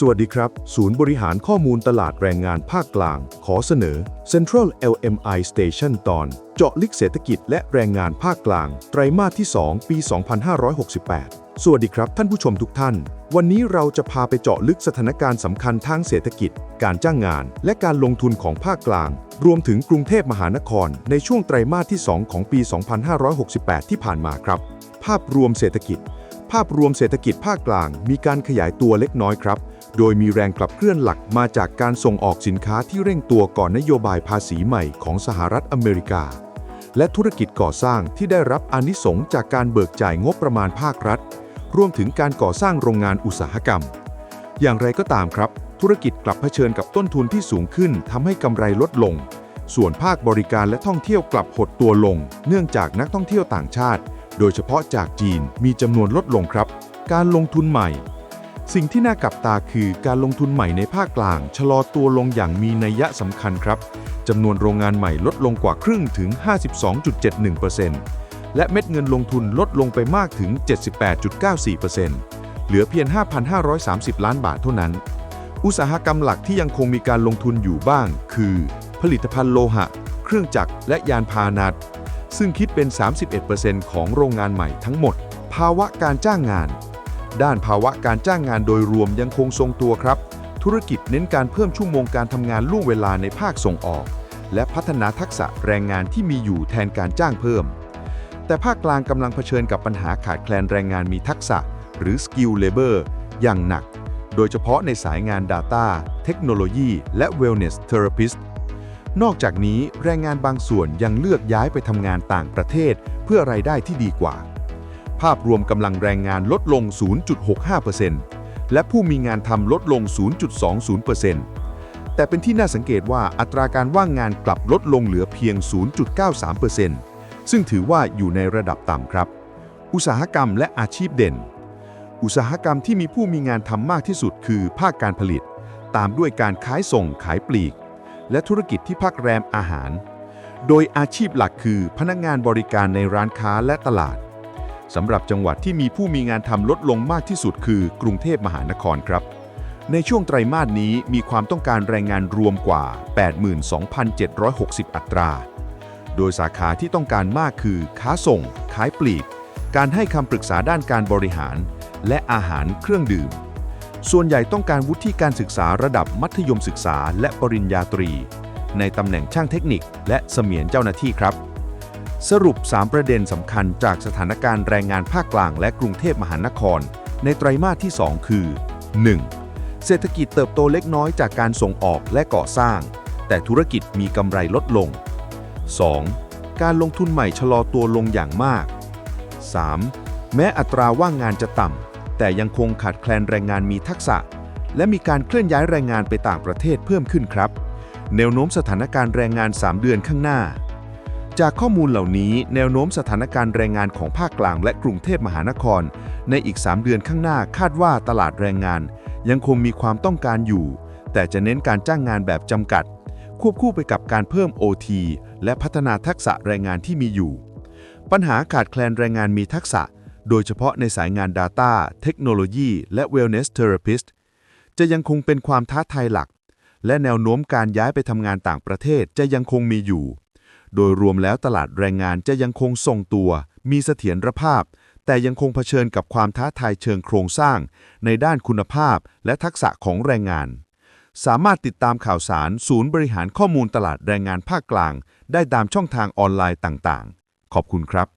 สวัสดีครับ ศูนย์บริหารข้อมูลตลาดแรงงานภาคกลาง ขอเสนอ Central LMI Station ตอน เจาะลึกเศรษฐกิจและแรงงานภาคกลาง ไตรมาสที่ 2 ปี 2568 สวัสดีครับท่านผู้ชมทุกท่าน วันนี้เราจะพาไปเจาะลึกสถานการณ์สำคัญทางเศรษฐกิจ การจ้างงาน และการลงทุนของภาคกลาง รวมถึงกรุงเทพมหานคร ในช่วงไตรมาสที่ 2 ของปี 2568 ที่ผ่านมาครับ ภาพรวมเศรษฐกิจ ภาพรวมเศรษฐกิจภาคกลาง มีการขยายตัวเล็กน้อยครับ โดยมีแรงกลับเคลื่อนหลักมาจากการส่งออกสินค้าที่เร่งตัวก่อนนโยบายภาษีใหม่ของสหรัฐอเมริกา และธุรกิจก่อสร้างที่ได้รับอนิสงส์จากการเบิกจ่ายงบประมาณภาครัฐ รวมถึงการก่อสร้างโรงงานอุตสาหกรรม อย่างไรก็ตามครับ ธุรกิจกลับเผชิญกับต้นทุนที่สูงขึ้นทำให้กำไรลดลง ส่วนภาคบริการและท่องเที่ยวกลับหดตัวลง เนื่องจากนักท่องเที่ยวต่างชาติ โดยเฉพาะจากจีนมีจำนวนลดลงครับ การลงทุนใหม่ สิ่งที่น่าจับตาคือการลงทุนใหม่ในภาคกลาง ชะลอตัวลงอย่างมีนัยยะสำคัญครับจำนวนโรงงานใหม่ลดลงกว่าครึ่งถึง 52.71%และเม็ดเงินลงทุนลดลงไปมากถึง 78.94%เหลือเพียง 5,530 ล้านบาทเท่านั้น อุตสาหกรรมหลักที่ยังคงมีการลงทุนอยู่บ้าง คือ ผลิตภัณฑ์โลหะ เครื่องจักรและยานพาหนะซึ่งคิดเป็น 31%ของโรงงานใหม่ทั้งหมด ภาวะการจ้างงาน ด้านภาวะการจ้างงานโดยรวมยังคงทรงตัวครับ ธุรกิจเน้นการเพิ่มชั่วโมงการทำงานล่วงเวลาในภาคส่งออก และพัฒนาทักษะแรงงานที่มีอยู่แทนการจ้างเพิ่ม แต่ภาคกลางกำลังเผชิญกับปัญหาขาดแคลนแรงงานมีทักษะ หรือ skill labor อย่างหนัก โดยเฉพาะในสายงาน Data เทคโนโลยีและ Wellness Therapist นอกจากนี้แรงงานบางส่วนยังเลือกย้ายไปทำงานต่างประเทศ เพื่อไรายได้ที่ดีกว่าาพรวมกำลังแรงงานลดลง 0.65%และผู้มีงานทำลดลง 0.20%แต่เป็นที่น่าสังเกตว่าอัตราการว่างงานกลับลดลงเหลือเพียง 0.93%ซึ่งถือว่าอยู่ในระดับต่ำครับ อุตสาหกรรมและอาชีพเด่น อุตสาหกรรมที่มีผู้มีงานทำมากที่สุดคือภาคการผลิต ตามด้วยการขายส่งขายปลีก และธุรกิจที่พักแรมอาหาร โดยอาชีพหลักคือพนักงานบริการในร้านค้าและตลาด สำหรับจังหวัดที่มีผู้มีงานทำลดลงมากที่สุดคือกรุงเทพมหานครครับ ในช่วงไตรมาสนี้มีความต้องการแรงงานรวมกว่า 82,760 อัตรา โดยสาขาที่ต้องการมากคือ ค้าส่ง ขายปลีก การให้คำปรึกษาด้านการบริหาร และอาหารเครื่องดื่ม ส่วนใหญ่ต้องการวุฒิการศึกษาระดับมัธยมศึกษาและปริญญาตรี ในตำแหน่งช่างเทคนิค และเสมียนเจ้าหน้าที่ครับ สรุป 3 ประเด็นสำคัญจากสถานการณ์แรงงานภาคกลางและกรุงเทพมหานคร ในไตรมาสที่ 2 คือ 1. เศรษฐกิจเติบโตเล็กน้อยจากการส่งออกและก่อสร้าง แต่ธุรกิจมีกำไรลดลง 2. การลงทุนใหม่ชะลอตัวลงอย่างมาก 3. แม้อัตราว่างงานจะต่ำ แต่ยังคงขาดแคลนแรงงานมีทักษะ และมีการเคลื่อนย้ายแรงงานไปต่างประเทศเพิ่มขึ้นครับ แนวโน้มสถานการณ์แรงงาน 3 เดือนข้างหน้า จากข้อมูลเหล่านี้แนวโน้มสถานการณ์แรงงานของภาคกลางและกรุงเทพมหานคร ในอีก 3 เดือนข้างหน้าคาดว่าตลาดแรงงาน ยังคงมีความต้องการอยู่ แต่จะเน้นการจ้างงานแบบจำกัด ควบคู่ไปกับการเพิ่ม OT และพัฒนาทักษะแรงงานที่มีอยู่ ปัญหาขาดแคลนแรงงานมีทักษะ โดยเฉพาะในสายงาน Data เทคโนโลยี และ Wellness Therapist จะยังคงเป็นความท้าทายหลัก และแนวโน้มการย้ายไปทำงานต่างประเทศจะยังคงมีอยู่ โดยรวมแล้วตลาดแรงงานจะยังคงทรงตัว มีเสถียรภาพ แต่ยังคงเผชิญกับความท้าทายเชิงโครงสร้าง ในด้านคุณภาพและทักษะของแรงงาน สามารถติดตามข่าวสารศูนย์บริหารข้อมูลตลาดแรงงานภาคกลาง ได้ตามช่องทางออนไลน์ต่างๆ ขอบคุณครับ